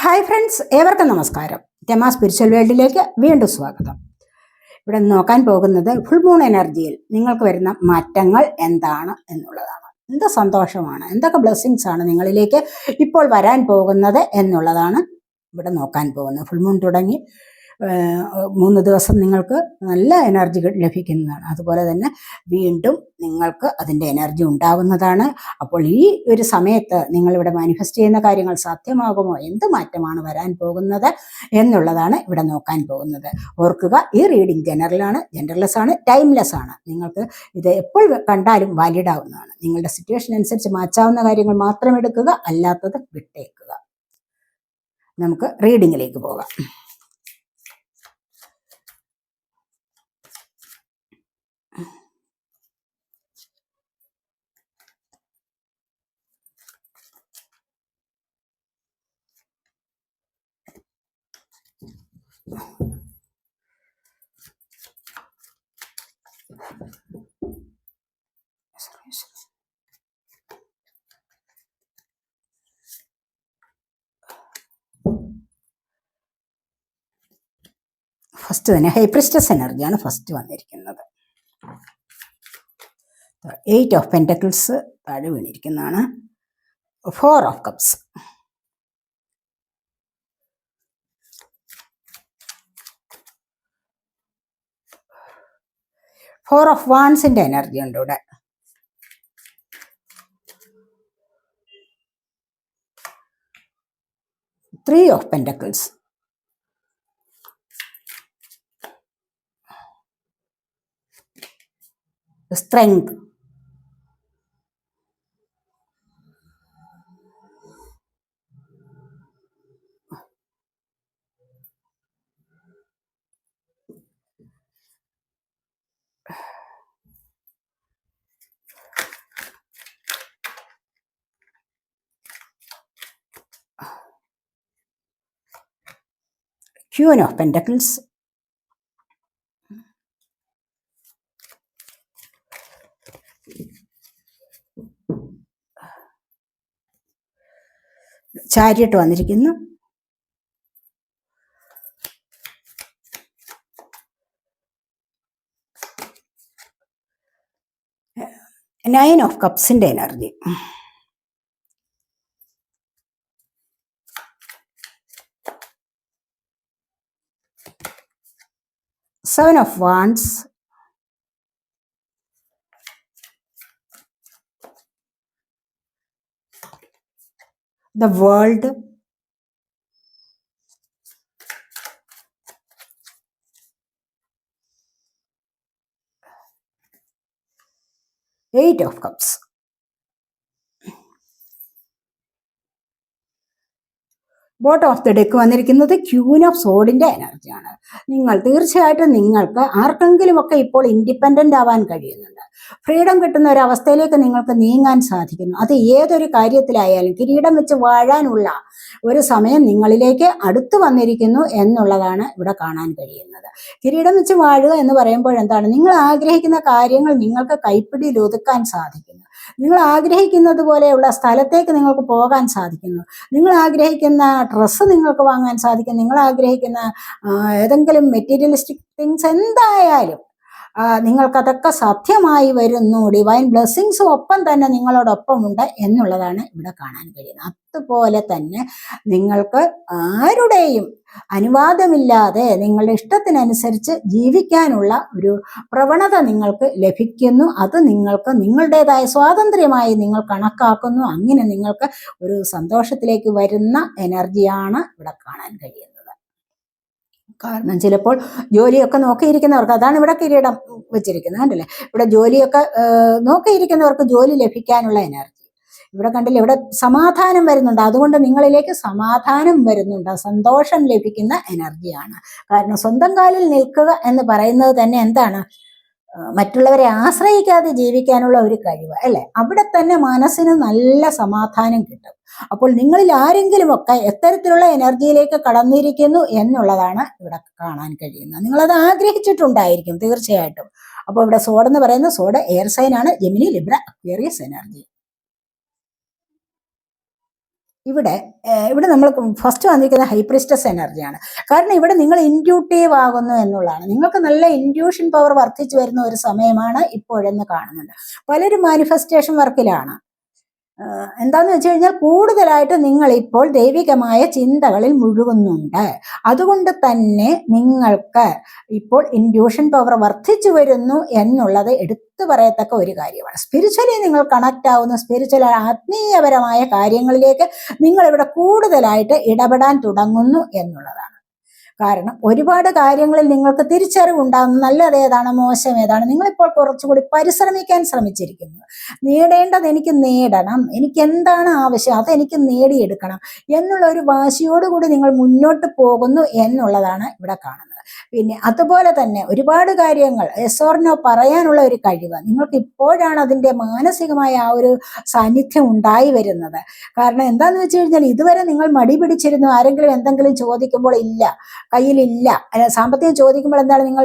Hi friends ഏവർക്കും നമസ്കാരം. Rama spiritual വേൾഡിലേക്ക് വീണ്ടും സ്വാഗതം. ഇവിടെ നോക്കാൻ പോകുന്നത് ഫുൾ മൂൺ എനർജിയിൽ നിങ്ങൾക്ക് വരുന്ന മാറ്റങ്ങൾ എന്താണ് എന്നുള്ളതാണ്. എന്ത് സന്തോഷമാണ് എന്തൊക്കെ ബ്ലെസ്സിങ്സ് ആണ് നിങ്ങളിലേക്ക് ഇപ്പോൾ വരാൻ പോകുന്നത് എന്നുള്ളതാണ് ഇവിടെ നോക്കാൻ പോകുന്നത്. ഫുൾ മൂൺ തുടങ്ങി. മൂന്ന് ദിവസം നിങ്ങൾക്ക് നല്ല എനർജി ലഭിക്കുന്നതാണ്. അതുപോലെ തന്നെ വീണ്ടും നിങ്ങൾക്ക് അതിന്റെ എനർജി ഉണ്ടാവുന്നതാണ്. അപ്പോൾ ഈ ഒരു സമയത്ത് നിങ്ങളിവിടെ മാനിഫെസ്റ്റ് ചെയ്യുന്ന കാര്യങ്ങൾ സാധ്യമാകുമോ? എന്ത് മാറ്റമാണ് വരാൻ പോകുന്നത് എന്നുള്ളതാണ് ഇവിടെ നോക്കാൻ പോകുന്നത്. ഓർക്കുക ഈ റീഡിംഗ് ജനറലാണ് ജനറൽലെസ് ആണ് ടൈംലെസ് ആണ്. നിങ്ങൾക്ക് ഇത് എപ്പോൾ കണ്ടാലും വാലിഡ് ആവുന്നതാണ്. നിങ്ങളുടെ സിറ്റുവേഷൻ അനുസരിച്ച് മാറ്റാവുന്ന കാര്യങ്ങൾ മാത്രം എടുക്കുക അല്ലാത്തത് വിട്ടേക്കുക. നമുക്ക് റീഡിങ്ങിലേക്ക് പോകാം. ഫസ്റ്റ് തന്നെ ഹൈപ്രിസ്റ്റസ് എനർജിയാണ് ഫസ്റ്റ് വന്നിരിക്കുന്നത്. എയ്റ്റ് ഓഫ് പെന്റക്കിൾസ് താഴെ വീണിരിക്കുന്നതാണ്. Four of cups four of വാൺസിന്റെ energy ഉണ്ട് ഇവിടെ. Three of pentacles strength queen of pentacles chariot വന്നിരിക്കുന്നു. Nine of കപ്സിന്റെ energy Seven of Wands. The World. Eight of Cups. Bottom of the deck വന്നിരിക്കുന്നത് queen of സോഡിന്റെ എനർജിയാണ് നിങ്ങൾ തീർച്ചയായിട്ടും നിങ്ങൾക്ക് ആർക്കെങ്കിലും ഒക്കെ ഇപ്പോൾ ഇൻഡിപെൻഡന്റ് ആവാൻ കഴിയുന്നുണ്ട്. ഫ്രീഡം കിട്ടുന്ന ഒരു അവസ്ഥയിലേക്ക് നിങ്ങൾക്ക് നീങ്ങാൻ സാധിക്കുന്നു. അത് ഏതൊരു കാര്യത്തിലായാലും കിരീടം വെച്ച് വാഴാനുള്ള ഒരു സമയം നിങ്ങളിലേക്ക് അടുത്തു വന്നിരിക്കുന്നു എന്നുള്ളതാണ് ഇവിടെ കാണാൻ കഴിയുന്നത്. കിരീടം വെച്ച് വാഴുക എന്ന് പറയുമ്പോൾ എന്താണ്? നിങ്ങൾ ആഗ്രഹിക്കുന്ന കാര്യങ്ങൾ നിങ്ങൾക്ക് കൈപ്പിടിയിൽ ഒതുക്കാൻ സാധിക്കുന്നു. നിങ്ങൾ ആഗ്രഹിക്കുന്നത് പോലെയുള്ള സ്ഥലത്തേക്ക് നിങ്ങൾക്ക് പോകാൻ സാധിക്കുന്നു. നിങ്ങൾ ആഗ്രഹിക്കുന്ന ഡ്രസ്സ് നിങ്ങൾക്ക് വാങ്ങാൻ സാധിക്കും. നിങ്ങൾ ആഗ്രഹിക്കുന്ന ഏതെങ്കിലും മെറ്റീരിയലിസ്റ്റിക് തിങ്സ് എന്തായാലും നിങ്ങൾക്കതൊക്കെ സാധ്യമായി വരുന്നു. ഡിവൈൻ ബ്ലെസ്സിങ്സും ഒപ്പം തന്നെ നിങ്ങളോടൊപ്പം ഉണ്ട് എന്നുള്ളതാണ് ഇവിടെ കാണാൻ കഴിയുന്നത്. അതുപോലെ തന്നെ നിങ്ങൾക്ക് ആരുടെയും അനുവാദമില്ലാതെ നിങ്ങളുടെ ഇഷ്ടത്തിനനുസരിച്ച് ജീവിക്കാനുള്ള ഒരു പ്രവണത നിങ്ങൾക്ക് ലഭിക്കുന്നു. അത് നിങ്ങൾക്ക് നിങ്ങളുടേതായ സ്വാതന്ത്ര്യമായി നിങ്ങൾ കണക്കാക്കുന്നു. അങ്ങനെ നിങ്ങൾക്ക് ഒരു സന്തോഷത്തിലേക്ക് വരുന്ന എനർജിയാണ് ഇവിടെ കാണാൻ കഴിയുന്നത്. കാരണം ചിലപ്പോൾ ജോലിയൊക്കെ നോക്കിയിരിക്കുന്നവർക്ക് അതാണ് ഇവിടെ കിരീടം വെച്ചിരിക്കുന്നത് കണ്ടില്ലേ? ഇവിടെ ജോലിയൊക്കെ നോക്കിയിരിക്കുന്നവർക്ക് ജോലി ലഭിക്കാനുള്ള എനർജി. ഇവിടെ കണ്ടില്ലേ ഇവിടെ സമാധാനം വരുന്നുണ്ട്. അതുകൊണ്ട് നിങ്ങളിലേക്ക് സമാധാനം വരുന്നുണ്ട്. സന്തോഷം ലഭിക്കുന്ന എനർജിയാണ്. കാരണം സ്വന്തം കാലിൽ നിൽക്കുക എന്ന് പറയുന്നത് തന്നെ എന്താണ്? മറ്റുള്ളവരെ ആശ്രയിക്കാതെ ജീവിക്കാനുള്ള ഒരു കഴിവ് അല്ലെ? അവിടെ തന്നെ മനസ്സിന് നല്ല സമാധാനം കിട്ടും. അപ്പോൾ നിങ്ങളിൽ ആരെങ്കിലുമൊക്കെ എത്തരത്തിലുള്ള എനർജിയിലേക്ക് കടന്നിരിക്കുന്നു എന്നുള്ളതാണ് ഇവിടെ കാണാൻ കഴിയുന്നത്. നിങ്ങളത് ആഗ്രഹിച്ചിട്ടുണ്ടായിരിക്കും തീർച്ചയായിട്ടും. അപ്പോൾ ഇവിടെ സോഡ് എന്ന് പറയുന്ന സോഡ് എയർ സൈൻ ആണ്. Gemini Libra Aquarius energy. ഇവിടെ ഇവിടെ നമ്മൾ ഫസ്റ്റ് വന്നിരിക്കുന്ന ഹൈപ്രിസ്റ്റസ് എനർജിയാണ് കാരണം ഇവിടെ നിങ്ങൾ ഇൻഡ്യൂട്ടീവ് ആകുന്നു എന്നുള്ളതാണ്. നിങ്ങൾക്ക് നല്ല ഇൻഡ്യൂഷൻ പവർ വർദ്ധിച്ചു വരുന്ന ഒരു സമയമാണ് ഇപ്പോഴെന്ന് കാണുന്നുണ്ട്. പലരും മാനിഫെസ്റ്റേഷൻ വർക്കിലാണ് എന്താന്ന് വെച്ച് കഴിഞ്ഞാൽ കൂടുതലായിട്ട് നിങ്ങൾ ഇപ്പോൾ ദൈവികമായ ചിന്തകളിൽ മുഴുകുന്നുണ്ട്. അതുകൊണ്ട് തന്നെ നിങ്ങൾക്ക് ഇപ്പോൾ ഇൻഡ്യൂഷൻ പവർ വർദ്ധിച്ചു വരുന്നു എന്നുള്ളത് എടുത്തു പറയത്തക്ക ഒരു കാര്യമാണ്. സ്പിരിച്വലി നിങ്ങൾ കണക്ട് ആവുന്ന സ്പിരിച്വൽ ആത്മീയപരമായ കാര്യങ്ങളിലേക്ക് നിങ്ങൾ ഇവിടെ കൂടുതലായിട്ട് ഇടപെടാൻ തുടങ്ങുന്നു എന്നുള്ളതാണ്. കാരണം ഒരുപാട് കാര്യങ്ങളിൽ നിങ്ങൾക്ക് തിരിച്ചറിവുണ്ടാകുന്നു. നല്ലത് ഏതാണ്? മോശം ഏതാണ്? നിങ്ങളിപ്പോൾ കുറച്ചുകൂടി പരിശ്രമിക്കാൻ ശ്രമിച്ചിരിക്കുന്നു. നേടേണ്ടത് എനിക്ക് നേടണം. എനിക്ക് എന്താണ് ആവശ്യം? അതെനിക്ക് നേടിയെടുക്കണം. എന്നുള്ള ഒരു വാശിയോടുകൂടി നിങ്ങൾ മുന്നോട്ട് പോകുന്നു എന്നുള്ളതാണ് ഇവിടെ കാണുന്നത്. പിന്നെ അതുപോലെ തന്നെ ഒരുപാട് കാര്യങ്ങൾ എസോർനോ പറയാനുള്ള ഒരു കഴിവ്. നിങ്ങൾക്ക് ഇപ്പോഴാണ് അതിന്റെ മാനസികമായ ആ ഒരു സാന്നിധ്യം ഉണ്ടായി വരുന്നത്. കാരണം എന്താന്ന് വെച്ച് കഴിഞ്ഞാൽ ഇതുവരെ നിങ്ങൾ മടി പിടിച്ചിരുന്നു ആരെങ്കിലും എന്തെങ്കിലും ചോദിക്കുമ്പോൾ ഇല്ല കയ്യിലില്ല. സാമ്പത്തികം ചോദിക്കുമ്പോൾ എന്താണ് നിങ്ങൾ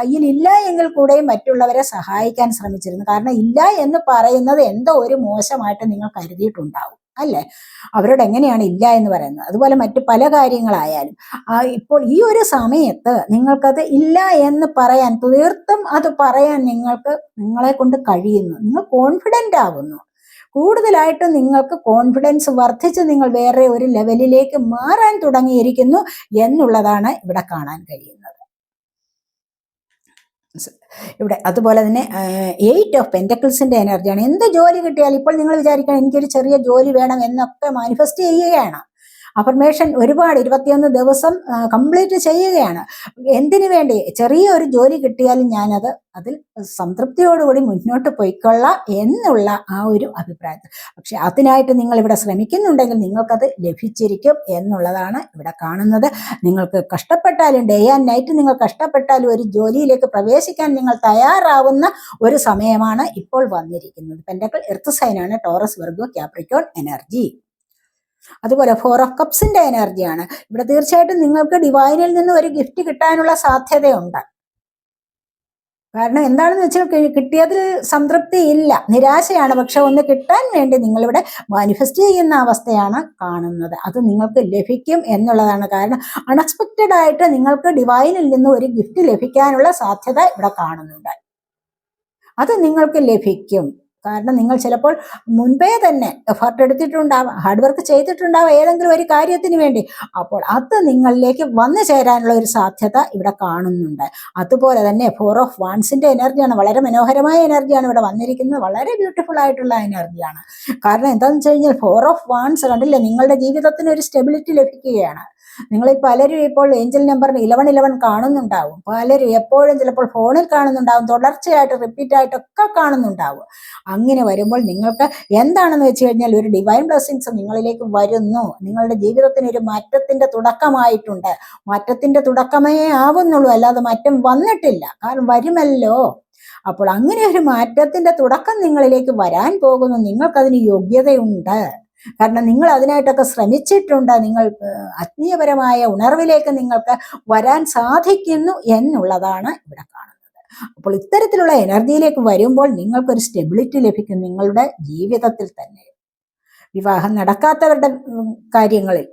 കയ്യിലില്ല എങ്കിൽ കൂടെയും മറ്റുള്ളവരെ സഹായിക്കാൻ ശ്രമിച്ചിരുന്നു. കാരണം ഇല്ല എന്ന് പറയുന്നത് എന്തോ ഒരു മോശമായിട്ട് നിങ്ങൾ കരുതിയിട്ടുണ്ടാവും. അല്ലേ? അവരോട് എങ്ങനെയാണ് ഇല്ല എന്ന് പറയുന്നത്? അതുപോലെ മറ്റു പല കാര്യങ്ങളായാലും. ഇപ്പോൾ ഈ ഒരു സമയത്ത് നിങ്ങൾക്കത് ഇല്ല എന്ന് പറയാൻ തീർത്തും അത് പറയാൻ നിങ്ങൾക്ക് നിങ്ങളെ കൊണ്ട് കഴിയുന്നു. നിങ്ങൾ കോൺഫിഡന്റ് ആകുന്നു കൂടുതലായിട്ട് നിങ്ങൾക്ക് കോൺഫിഡൻസ് വർദ്ധിച്ച് നിങ്ങൾ വേറെ ഒരു ലെവലിലേക്ക് മാറാൻ തുടങ്ങിയിരിക്കുന്നു എന്നുള്ളതാണ് ഇവിടെ കാണാൻ കഴിയുന്നത്. ഇവിടെ അതുപോലെ തന്നെ എയ്റ്റ് ഓഫ് പെന്റക്കിൾസിന്റെ എനർജിയാണ് എന്ത് ജോലി കിട്ടിയാലും ഇപ്പോൾ നിങ്ങൾ വിചാരിക്കണം എനിക്കൊരു ചെറിയ ജോലി വേണം എന്നൊക്കെ മാനിഫെസ്റ്റ് ചെയ്യുകയാണ്. അഫർമേഷൻ ഒരുപാട് ഇരുപത്തിയൊന്ന് ദിവസം കംപ്ലീറ്റ് ചെയ്യുകയാണ്. എന്തിനു വേണ്ടി? ചെറിയ ഒരു ജോലി കിട്ടിയാലും ഞാനത് അതിൽ സംതൃപ്തിയോടുകൂടി മുന്നോട്ട് പോയിക്കൊള്ളാം എന്നുള്ള ആ ഒരു അഭിപ്രായത്തിൽ. പക്ഷെ അതിനായിട്ട് നിങ്ങൾ ഇവിടെ ശ്രമിക്കുന്നുണ്ടെങ്കിൽ നിങ്ങൾക്കത് ലഭിച്ചിരിക്കും എന്നുള്ളതാണ് ഇവിടെ കാണുന്നത്. നിങ്ങൾക്ക് കഷ്ടപ്പെട്ടാലും ഡേ ആൻഡ് നൈറ്റ് നിങ്ങൾ കഷ്ടപ്പെട്ടാലും ഒരു ജോലിയിലേക്ക് പ്രവേശിക്കാൻ നിങ്ങൾ തയ്യാറാവുന്ന ഒരു സമയമാണ് ഇപ്പോൾ വന്നിരിക്കുന്നത്. പെൻഡക്കൾ എർത്ത് സൈനാണ് ടോറസ് വെർഗോ ക്യാപ്രിക്കോൺ എനർജി അതുപോലെ ഫോർ ഓഫ് കപ്സിന്റെ എനർജിയാണ് ഇവിടെ തീർച്ചയായിട്ടും നിങ്ങൾക്ക് ഡിവൈനിൽ നിന്ന് ഒരു ഗിഫ്റ്റ് കിട്ടാനുള്ള സാധ്യതയുണ്ട്. കാരണം എന്താണെന്ന് വെച്ചാൽ കിട്ടിയതിൽ സംതൃപ്തി ഇല്ല. നിരാശയാണ്. പക്ഷെ ഒന്ന് കിട്ടാൻ വേണ്ടി നിങ്ങളിവിടെ മാനിഫെസ്റ്റ് ചെയ്യുന്ന അവസ്ഥയാണ് കാണുന്നത്. അത് നിങ്ങൾക്ക് ലഭിക്കും എന്നുള്ളതാണ്. കാരണം അൺഎക്സ്പെക്റ്റഡ് ആയിട്ട് നിങ്ങൾക്ക് ഡിവൈനിൽ നിന്ന് ഒരു ഗിഫ്റ്റ് ലഭിക്കാനുള്ള സാധ്യത ഇവിടെ കാണുന്നുണ്ട്. അത് നിങ്ങൾക്ക് ലഭിക്കും. കാരണം നിങ്ങൾ ചിലപ്പോൾ മുൻപേ തന്നെ എഫർട്ട് എടുത്തിട്ടുണ്ടാവാം ഹാർഡ് വർക്ക് ചെയ്തിട്ടുണ്ടാവാം ഏതെങ്കിലും ഒരു കാര്യത്തിന് വേണ്ടി. അപ്പോൾ അത് നിങ്ങളിലേക്ക് വന്നു ചേരാനുള്ള ഒരു സാധ്യത ഇവിടെ കാണുന്നുണ്ട്. അതുപോലെ തന്നെ ഫോർ ഓഫ് വാൺസിന്റെ എനർജിയാണ് വളരെ മനോഹരമായ എനർജിയാണ് ഇവിടെ വന്നിരിക്കുന്നത്. വളരെ ബ്യൂട്ടിഫുൾ ആയിട്ടുള്ള എനർജിയാണ് കാരണം എന്താണെന്ന് വെച്ച് കഴിഞ്ഞാൽ ഫോർ ഓഫ് വാൺസ് കണ്ടില്ലേ നിങ്ങളുടെ ജീവിതത്തിന് ഒരു സ്റ്റെബിലിറ്റി ലഭിക്കുകയാണ്. നിങ്ങൾ പലരും ഇപ്പോൾ ഏഞ്ചൽ നമ്പർ ഇലവൻ ഇലവൻ കാണുന്നുണ്ടാവും. പലരും എപ്പോഴും ചിലപ്പോൾ ഫോണിൽ കാണുന്നുണ്ടാവും. തുടർച്ചയായിട്ട് റിപ്പീറ്റ് ആയിട്ടൊക്കെ കാണുന്നുണ്ടാവും. അങ്ങനെ വരുമ്പോൾ നിങ്ങൾക്ക് എന്താണെന്ന് വെച്ച് കഴിഞ്ഞാൽ ഒരു ഡിവൈൻ ബ്ലെസ്സിങ്സ് നിങ്ങളിലേക്ക് വരുന്നു. നിങ്ങളുടെ ജീവിതത്തിന് ഒരു മാറ്റത്തിന്റെ തുടക്കമായിട്ടുണ്ട്. മാറ്റത്തിന്റെ തുടക്കമേ ആവുന്നുള്ളൂ. അല്ലാതെ മാറ്റം വന്നിട്ടില്ല. കാരണം വരുമല്ലോ. അപ്പോൾ അങ്ങനെ ഒരു മാറ്റത്തിന്റെ തുടക്കം നിങ്ങളിലേക്ക് വരാൻ പോകുന്നു. നിങ്ങൾക്കതിന് യോഗ്യതയുണ്ട്. കാരണം നിങ്ങൾ അതിനായിട്ടൊക്കെ ശ്രമിച്ചിട്ടുണ്ട്. നിങ്ങൾ ആത്മീയപരമായ ഉണർവിലേക്ക് നിങ്ങൾക്ക് വരാൻ സാധിക്കുന്നു എന്നുള്ളതാണ് ഇവിടെ കാണുന്നത്. അപ്പോൾ ഇത്തരത്തിലുള്ള എനർജിയിലേക്ക് വരുമ്പോൾ നിങ്ങൾക്കൊരു സ്റ്റെബിലിറ്റി ലഭിക്കും നിങ്ങളുടെ ജീവിതത്തിൽ തന്നെ. വിവാഹം നടക്കാത്തവരുടെ കാര്യങ്ങളിൽ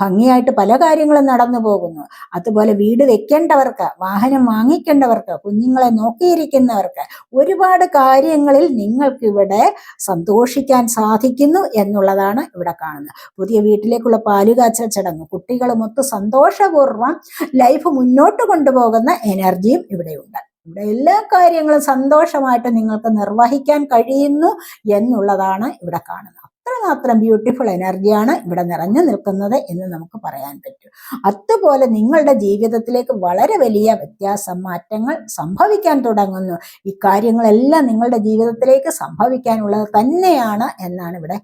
ഭംഗിയായിട്ട് പല കാര്യങ്ങളും നടന്നു പോകുന്നു. അതുപോലെ വീട് വെക്കേണ്ടവർക്ക് വാഹനം വാങ്ങിക്കേണ്ടവർക്ക് കുഞ്ഞുങ്ങളെ നോക്കിയിരിക്കുന്നവർക്ക് ഒരുപാട് കാര്യങ്ങളിൽ നിങ്ങൾക്കിവിടെ സന്തോഷിക്കാൻ സാധിക്കുന്നു എന്നുള്ളതാണ് ഇവിടെ കാണുന്നത്. പുതിയ വീട്ടിലേക്കുള്ള പാലുകാച്ചൽ ചടങ്ങ് കുട്ടികളുമൊത്ത് സന്തോഷപൂർവം ലൈഫ് മുന്നോട്ട് കൊണ്ടുപോകുന്ന എനർജിയും ഇവിടെയുണ്ട്. ഇവിടെ എല്ലാ കാര്യങ്ങളും സന്തോഷമായിട്ട് നിങ്ങൾക്ക് നിർവഹിക്കാൻ കഴിയുന്നു എന്നുള്ളതാണ് ഇവിടെ കാണുന്നത്. അത്രമാത്രം ബ്യൂട്ടിഫുൾ എനർജിയാണ് ഇവിടെ നിറഞ്ഞു നിൽക്കുന്നത് എന്ന് നമുക്ക് പറയാൻ പറ്റും. അതുപോലെ നിങ്ങളുടെ ജീവിതത്തിലേക്ക് വളരെ വലിയ വ്യത്യാസം മാറ്റങ്ങൾ സംഭവിക്കാൻ തുടങ്ങുന്നു. ഇക്കാര്യങ്ങളെല്ലാം കാര്യങ്ങളെല്ലാം നിങ്ങളുടെ ജീവിതത്തിലേക്ക് സംഭവിക്കാനുള്ളത് തന്നെയാണ് എന്നാണ് ഇവിടെ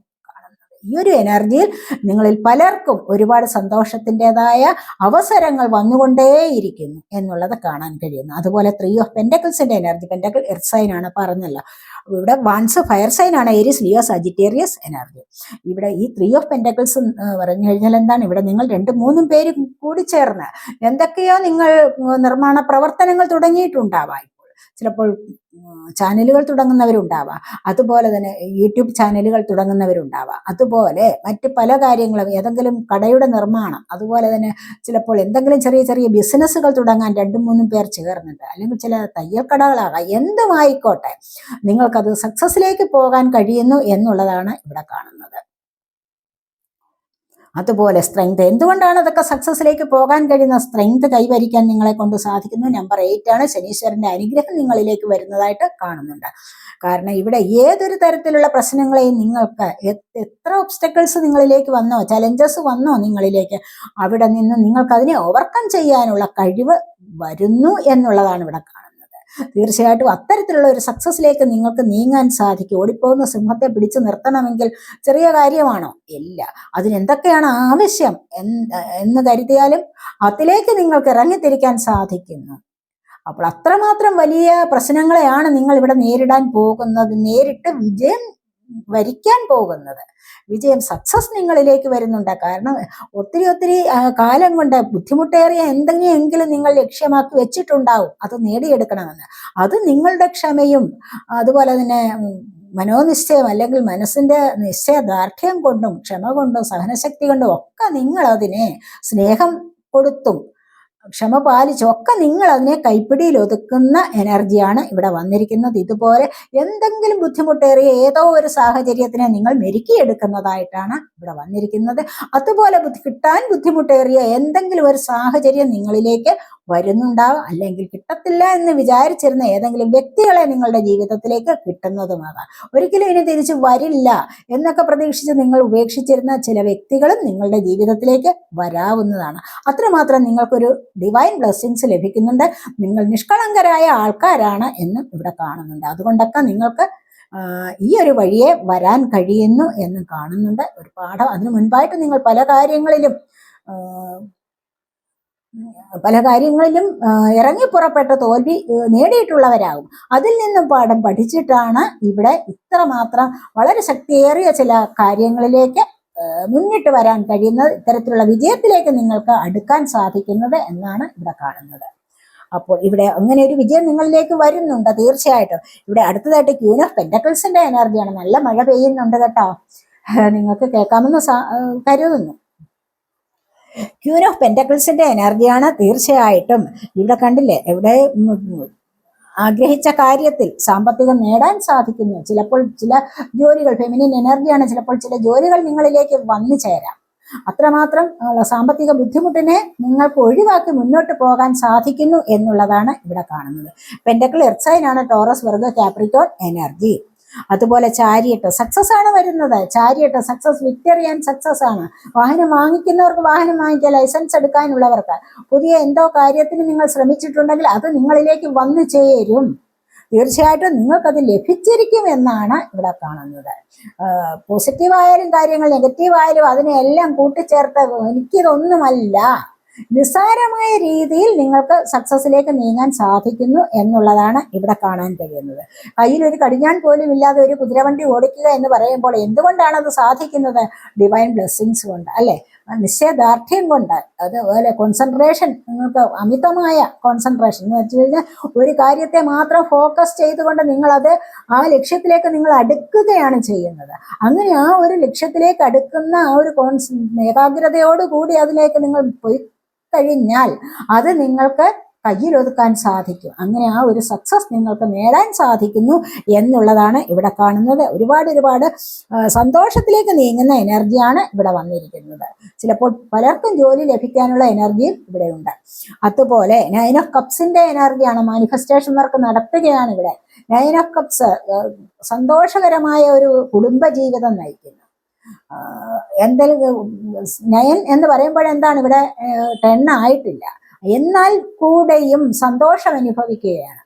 ഈ ഒരു എനർജിയിൽ നിങ്ങളിൽ പലർക്കും ഒരുപാട് സന്തോഷത്തിന്റെതായ അവസരങ്ങൾ വന്നുകൊണ്ടേയിരിക്കുന്നു എന്നുള്ളത് കാണാൻ കഴിയുന്നു. അതുപോലെ ത്രീ ഓഫ് പെൻഡക്കിൾസിന്റെ എനർജി പെൻഡക്കിൾ എർത്ത് സൈൻ ആണ് പറഞ്ഞല്ലോ. ഇവിടെ വൺസ് ഫയർ സൈൻ ആണ് ഏരിയസ് ലിയോ സജിറ്റേറിയസ് എനർജി ഇവിടെ ഈ ത്രീ ഓഫ് പെൻഡക്കിൾസ് പറഞ്ഞു കഴിഞ്ഞാൽ എന്താണ്? ഇവിടെ നിങ്ങൾ രണ്ട് മൂന്നും പേര് കൂടി ചേർന്ന് എന്തൊക്കെയോ നിങ്ങൾ നിർമ്മാണ പ്രവർത്തനങ്ങൾ തുടങ്ങിയിട്ടുണ്ടാവാം. ചിലപ്പോൾ ചാനലുകൾ തുടങ്ങുന്നവരുണ്ടാവാം. അതുപോലെ തന്നെ യൂട്യൂബ് ചാനലുകൾ തുടങ്ങുന്നവരുണ്ടാവാം. അതുപോലെ മറ്റ് പല കാര്യങ്ങളും ഏതെങ്കിലും കടയുടെ നിർമ്മാണം അതുപോലെ തന്നെ ചിലപ്പോൾ എന്തെങ്കിലും ചെറിയ ചെറിയ ബിസിനസ്സുകൾ തുടങ്ങാൻ രണ്ടും മൂന്നും പേർ ചേർന്നിട്ട് അല്ലെങ്കിൽ ചില തയ്യൽ കടകളാകാം എന്തുമായിക്കോട്ടെ നിങ്ങൾക്കത് സക്സസ്സിലേക്ക് പോകാൻ കഴിയുന്നു എന്നുള്ളതാണ് ഇവിടെ കാണുന്നത്. അതുപോലെ സ്ട്രെങ്ത് എന്തുകൊണ്ടാണ് അതൊക്കെ സക്സസ്സിലേക്ക് പോകാൻ കഴിയുന്ന സ്ട്രെങ്ത് കൈവരിക്കാൻ നിങ്ങളെ കൊണ്ട് സാധിക്കുന്നു? നമ്പർ എയ്റ്റ് ആണ്. ശനീശ്വരന്റെ അനുഗ്രഹം നിങ്ങളിലേക്ക് വരുന്നതായിട്ട് കാണുന്നുണ്ട്. കാരണം ഇവിടെ ഏതൊരു തരത്തിലുള്ള പ്രശ്നങ്ങളെയും നിങ്ങൾക്ക് എത്ര ഒബ്സ്റ്റക്കിൾസ് നിങ്ങളിലേക്ക് വന്നോ ചലഞ്ചസ് വന്നോ നിങ്ങളിലേക്ക് അവിടെ നിന്ന് നിങ്ങൾക്ക് അതിനെ ഓവർകം ചെയ്യാനുള്ള കഴിവ് വരുന്നു എന്നുള്ളതാണ് ഇവിടെ തീർച്ചയായിട്ടും അത്തരത്തിലുള്ള ഒരു സക്സസ്സിലേക്ക് നിങ്ങൾക്ക് നീങ്ങാൻ സാധിക്കും. ഓടിപ്പോകുന്ന സിംഹത്തെ പിടിച്ചു നിർത്തണമെങ്കിൽ ചെറിയ കാര്യമാണോ? ഇല്ല. അതിനെന്തൊക്കെയാണ് ആവശ്യം എന്ന് കരുതിയാലും അതിലേക്ക് നിങ്ങൾക്ക് ഇറങ്ങിത്തിരിക്കാൻ സാധിക്കുന്നു. അപ്പോൾ അത്രമാത്രം വലിയ പ്രശ്നങ്ങളെയാണ് നിങ്ങൾ ഇവിടെ നേരിടാൻ പോകുന്നത്. നേരിട്ട് വിജയം വരിക്കാൻ പോകുന്നത്. വിജയം സക്സസ് നിങ്ങളിലേക്ക് വരുന്നുണ്ട്. കാരണം ഒത്തിരി ഒത്തിരി കാലം കൊണ്ട് ബുദ്ധിമുട്ടേറിയ എന്തെങ്കിലും നിങ്ങൾ ലക്ഷ്യമാക്കി വെച്ചിട്ടുണ്ടാവും. അത് നേടിയെടുക്കണമെന്ന്. അത് നിങ്ങളുടെ ക്ഷമയും അതുപോലെ തന്നെ മനോനിശ്ചയം അല്ലെങ്കിൽ മനസ്സിന്റെ നിശ്ചയദാർഢ്യം കൊണ്ടും ക്ഷമ കൊണ്ടും സഹനശക്തി കൊണ്ടും ഒക്കെ നിങ്ങൾ അതിനെ സ്നേഹം കൊടുത്തും ക്ഷമ പാലിച്ചൊക്കെ നിങ്ങൾ അതിനെ കൈപ്പിടിയിൽ ഒതുക്കുന്ന എനർജിയാണ് ഇവിടെ വന്നിരിക്കുന്നത്. ഇതുപോലെ എന്തെങ്കിലും ബുദ്ധിമുട്ടേറിയ ഏതോ ഒരു സാഹചര്യത്തിനെ നിങ്ങൾ മെരുക്കിയെടുക്കുന്നതായിട്ടാണ് ഇവിടെ വന്നിരിക്കുന്നത്. അതുപോലെ കിട്ടാൻ ബുദ്ധിമുട്ടേറിയ എന്തെങ്കിലും ഒരു സാഹചര്യം നിങ്ങളിലേക്ക് വരുന്നുണ്ടാവും അല്ലെങ്കിൽ കിട്ടത്തില്ല എന്ന് വിചാരിച്ചിരുന്ന ഏതെങ്കിലും വ്യക്തികളെ നിങ്ങളുടെ ജീവിതത്തിലേക്ക് കിട്ടുന്നതുമാകാം. ഒരിക്കലും ഇനി തിരിച്ചു വരില്ല എന്നൊക്കെ പ്രതീക്ഷിച്ച് നിങ്ങൾ ഉപേക്ഷിച്ചിരുന്ന ചില വ്യക്തികളും നിങ്ങളുടെ ജീവിതത്തിലേക്ക് വരാവുന്നതാണ്. അത്രമാത്രം നിങ്ങൾക്കൊരു ഡിവൈൻ ബ്ലെസ്സിങ്സ് ലഭിക്കുന്നുണ്ട്. നിങ്ങൾ നിഷ്കളങ്കരായ ആൾക്കാരാണ് എന്ന് ഇവിടെ കാണുന്നുണ്ട്. അതുകൊണ്ടൊക്കെ നിങ്ങൾക്ക് ഈ ഒരു വഴിയെ വരാൻ കഴിയുന്നു എന്ന് കാണുന്നുണ്ട്. ഒരു പാഠം. അതിനു മുൻപായിട്ട് നിങ്ങൾ പല കാര്യങ്ങളിലും പല കാര്യങ്ങളിലും ഇറങ്ങി പുറപ്പെട്ട തോൽവി നേടിയിട്ടുള്ളവരാകും. അതിൽ നിന്നും പാഠം പഠിച്ചിട്ടാണ് ഇവിടെ ഇത്രമാത്രം വളരെ ശക്തിയേറിയ ചില കാര്യങ്ങളിലേക്ക് മുന്നിട്ട് വരാൻ കഴിയുന്നത് ഇത്തരത്തിലുള്ള വിജയത്തിലേക്ക് നിങ്ങൾക്ക് അടുക്കാൻ സാധിക്കുന്നത് എന്നാണ് ഇവിടെ കാണുന്നത്. അപ്പോൾ ഇവിടെ അങ്ങനെ ഒരു വിജയം നിങ്ങളിലേക്ക് വരുന്നുണ്ട് തീർച്ചയായിട്ടും. ഇവിടെ അടുത്തതായിട്ട് ക്യൂൻ ഓഫ് പെൻഡക്കിൾസിന്റെ എനർജിയാണ്. നല്ല മഴ പെയ്യുന്നുണ്ട് കേട്ടോ. നിങ്ങൾക്ക് കേൾക്കാമെന്ന് കരുതുന്നു. ക്യൂൻ ഓഫ് പെന്റക്കിൾസിന്റെ എനർജിയാണ് തീർച്ചയായിട്ടും. ഇവിടെ കണ്ടില്ലേ ഉം, ആഗ്രഹിച്ച കാര്യത്തിൽ സാമ്പത്തികം നേടാൻ സാധിക്കുന്നു. ചിലപ്പോൾ ചില ജോലികൾ ഫെമിനിൻ എനർജിയാണ് ചിലപ്പോൾ ചില ജോലികൾ നിങ്ങളിലേക്ക് വന്നു ചേരാം. അത്രമാത്രം സാമ്പത്തിക ബുദ്ധിമുട്ടിനെ നിങ്ങൾക്ക് ഒഴിവാക്കി മുന്നോട്ട് പോകാൻ സാധിക്കുന്നു എന്നുള്ളതാണ് ഇവിടെ കാണുന്നത്. പെൻഡക്കിൾ എർസൈനാണ് ടോറസ് വർഗ കാപ്രിക്കോൺ എനർജി അതുപോലെ ചാരിയട്ട്. സക്സസ് ആണ് വരുന്നത്. Chariot. Success victory and success ആണ്. വാഹനം വാങ്ങിക്കുന്നവർക്ക് വാഹനം വാങ്ങിക്കുക ലൈസൻസ് എടുക്കാനുള്ളവർക്ക് പുതിയ എന്തോ കാര്യത്തിന് നിങ്ങൾ ശ്രമിച്ചിട്ടുണ്ടെങ്കിൽ അത് നിങ്ങളിലേക്ക് വന്നു ചേരും. തീർച്ചയായിട്ടും നിങ്ങൾക്കത് ലഭിച്ചിരിക്കും എന്നാണ് ഇവിടെ കാണുന്നത്. പോസിറ്റീവായാലും കാര്യങ്ങൾ നെഗറ്റീവായാലും അതിനെല്ലാം കൂട്ടിച്ചേർത്ത് എനിക്കിതൊന്നുമല്ല. നിസ്സാരമായ രീതിയിൽ നിങ്ങൾക്ക് സക്സസിലേക്ക് നീങ്ങാൻ സാധിക്കുന്നു എന്നുള്ളതാണ് ഇവിടെ കാണാൻ കഴിയുന്നത്. കയ്യിൽ ഒരു കടിഞ്ഞാൻ പോലും ഇല്ലാതെ ഒരു കുതിരവണ്ടി ഓടിക്കുക എന്ന് പറയുമ്പോൾ എന്തുകൊണ്ടാണ് അത് സാധിക്കുന്നത്? ഡിവൈൻ ബ്ലെസ്സിങ്സ് കൊണ്ട് അല്ലെ? നിശ്ചയദാർഢ്യം കൊണ്ട് അതുപോലെ കോൺസെൻട്രേഷൻ നിങ്ങൾക്ക് അമിതമായ കോൺസെൻട്രേഷൻ എന്ന് വെച്ച് കഴിഞ്ഞാൽ ഒരു കാര്യത്തെ മാത്രം ഫോക്കസ് ചെയ്തുകൊണ്ട് നിങ്ങളത് ആ ലക്ഷ്യത്തിലേക്ക് നിങ്ങൾ അടുക്കുകയാണ് ചെയ്യുന്നത്. അങ്ങനെ ആ ഒരു ലക്ഷ്യത്തിലേക്ക് അടുക്കുന്ന ആ ഒരു കോൺസ് ഏകാഗ്രതയോടുകൂടി അതിലേക്ക് നിങ്ങൾ പോയി കഴിഞ്ഞാൽ അത് നിങ്ങൾക്ക് കയ്യിലൊതുക്കാൻ സാധിക്കും. അങ്ങനെ ആ ഒരു സക്സസ് നിങ്ങൾക്ക് നേടാൻ സാധിക്കുന്നു എന്നുള്ളതാണ് ഇവിടെ കാണുന്നത്. ഒരുപാട് ഒരുപാട് സന്തോഷത്തിലേക്ക് നീങ്ങുന്ന എനർജിയാണ് ഇവിടെ വന്നിരിക്കുന്നത്. ചിലപ്പോൾ പലർക്കും ജോലി ലഭിക്കാനുള്ള എനർജിയും ഇവിടെയുണ്ട് അതുപോലെ നൈൻ ഓഫ് കപ്സിന്റെ എനർജിയാണ് മാനിഫെസ്റ്റേഷൻ വർക്ക് നടത്തുകയാണ് ഇവിടെ. നൈൻ ഓഫ് കപ്സ് സന്തോഷകരമായ ഒരു കുടുംബ ജീവിതം നയിക്കുന്നു. എന്തെങ്കിലും നയൻ എന്ന് പറയുമ്പോൾ എന്താണ് ഇവിടെ ടെൻ ആയിട്ടില്ല. എന്നാൽ കൂടെയും സന്തോഷം അനുഭവിക്കുകയാണ്.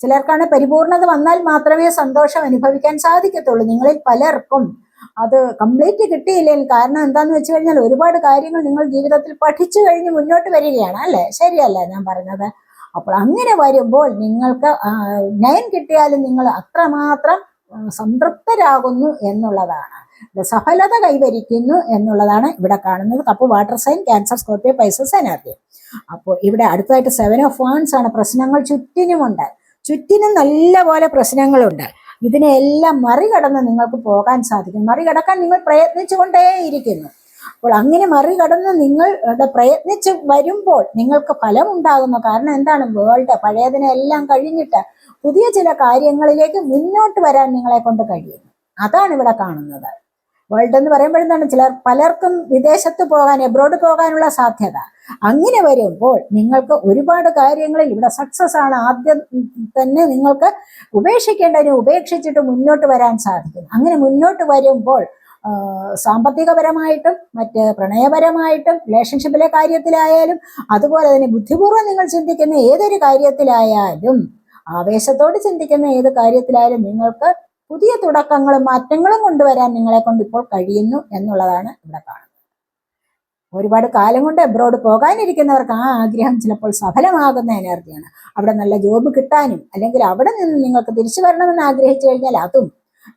ചിലർക്കാണ് പരിപൂർണത വന്നാൽ മാത്രമേ സന്തോഷം അനുഭവിക്കാൻ സാധിക്കത്തുള്ളൂ. നിങ്ങളിൽ പലർക്കും അത് കംപ്ലീറ്റ് കിട്ടിയില്ലെങ്കിൽ കാരണം എന്താന്ന് വെച്ച് കഴിഞ്ഞാൽ ഒരുപാട് കാര്യങ്ങൾ നിങ്ങൾ ജീവിതത്തിൽ പഠിച്ചു കഴിഞ്ഞ് മുന്നോട്ട് വരികയാണ്. അല്ലേ? ശരിയല്ലേ ഞാൻ പറഞ്ഞത്? അപ്പോൾ അങ്ങനെ വരുമ്പോൾ നിങ്ങൾക്ക് നയൻ കിട്ടിയാലും നിങ്ങൾ അത്രമാത്രം സംതൃപ്തരാകുന്നു എന്നുള്ളതാണ്. സഫലത കൈവരിക്കുന്നു എന്നുള്ളതാണ് ഇവിടെ കാണുന്നത്. Cup water sign Cancer Scorpio Pisces energy അപ്പോൾ ഇവിടെ അടുത്തായിട്ട് സെവൻ ഓഫ് വാൺസ് ആണ്. പ്രശ്നങ്ങൾ ചുറ്റിനുമുണ്ട്. ചുറ്റിനും നല്ല പോലെ പ്രശ്നങ്ങളുണ്ട്. ഇതിനെല്ലാം മറികടന്ന് നിങ്ങൾക്ക് പോകാൻ സാധിക്കും മറികടക്കാൻ നിങ്ങൾ പ്രയത്നിച്ചുകൊണ്ടേയിരിക്കുന്നു അപ്പോൾ അങ്ങനെ മറികടന്ന് നിങ്ങൾ പ്രയത്നിച്ച് വരുമ്പോൾ നിങ്ങൾക്ക് ഫലം ഉണ്ടാകുന്നു കാരണം എന്താണ്? വേൾഡ് പഴയതിനെ എല്ലാം കഴിഞ്ഞിട്ട് പുതിയ ചില കാര്യങ്ങളിലേക്ക് മുന്നോട്ട് വരാൻ നിങ്ങളെ കൊണ്ട് കഴിയുന്നു. അതാണ് ഇവിടെ കാണുന്നത്. വേൾഡ് എന്ന് പറയുമ്പോൾ എന്താണ്? ചിലർ പലർക്കും വിദേശത്ത് പോകാൻ എബ്രോഡ് പോകാനുള്ള സാധ്യത. അങ്ങനെ വരുമ്പോൾ നിങ്ങൾക്ക് ഒരുപാട് കാര്യങ്ങളിൽ ഇവിടെ സക്സസ് ആണ്. ആദ്യം തന്നെ നിങ്ങൾക്ക് ഉപേക്ഷിക്കേണ്ടതിനെ ഉപേക്ഷിച്ചിട്ട് മുന്നോട്ട് വരാൻ സാധിക്കും. അങ്ങനെ മുന്നോട്ട് വരുമ്പോൾ സാമ്പത്തികപരമായിട്ടും മറ്റ് പ്രണയപരമായിട്ടും റിലേഷൻഷിപ്പിലെ കാര്യത്തിലായാലും അതുപോലെ തന്നെ ബുദ്ധിപൂർവം നിങ്ങൾ ചിന്തിക്കുന്ന ഏതൊരു കാര്യത്തിലായാലും ആവേശത്തോട് ചിന്തിക്കുന്ന ഏത് കാര്യത്തിലായാലും നിങ്ങൾക്ക് പുതിയ തുടക്കങ്ങളും മാറ്റങ്ങളും കൊണ്ടുവരാൻ നിങ്ങളെ കൊണ്ട് ഇപ്പോൾ കഴിയുന്നു എന്നുള്ളതാണ് ഇവിടെ കാണുന്നത്. ഒരുപാട് കാലം കൊണ്ട് എബ്രോഡ് പോകാനിരിക്കുന്നവർക്ക് ആ ആഗ്രഹം ചിലപ്പോൾ സഫലമാകുന്ന എനർജിയാണ്. അവിടെ നല്ല ജോബ് കിട്ടാനും അല്ലെങ്കിൽ അവിടെ നിന്ന് നിങ്ങൾക്ക് തിരിച്ചു വരണമെന്ന് ആഗ്രഹിച്ചു കഴിഞ്ഞാൽ അതും